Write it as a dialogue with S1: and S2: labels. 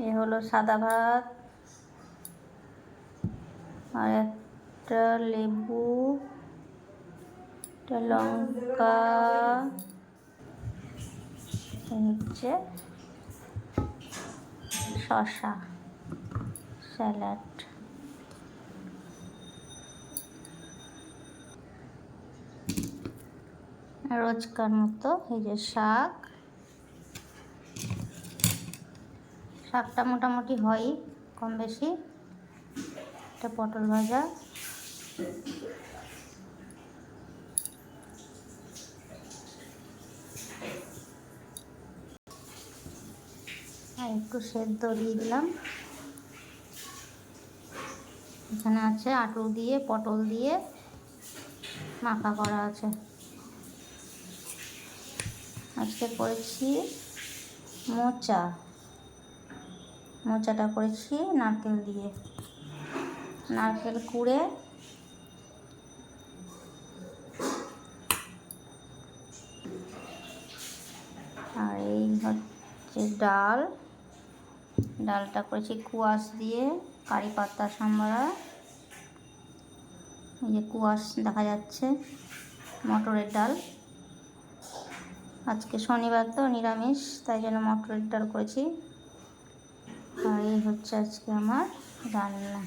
S1: এ হলো সাদা ভাত। আর একটা লেবু, একটা লঙ্কা হচ্ছে শসা, স্যালাড। রোজকার মতো এই যে শাক। শাকটা মোটামুটি হয় কম বেশি। একটা পটল ভাজা। আর একটু সেদ্ধ দিয়ে দিলাম। এখানে আছে আটু দিয়ে, পটল দিয়ে মাখা করা আছে। আজকে করেছি মোচা। মোচাটা করেছি, নারকেল দিয়ে। নারকেল কুড়ে আর এই হচ্ছে ডাল। ডালটা করেছি কুয়াশ দিয়ে, কারি পাতা সাম্বারা এই যে কুয়াশ দেখা যাচ্ছে, মটরের ডাল। আজকে শনিবার তো, নিরামিষ, তাই জন্য মটরের ডাল করেছি। আর এই হচ্ছে আজকে আমার রান্না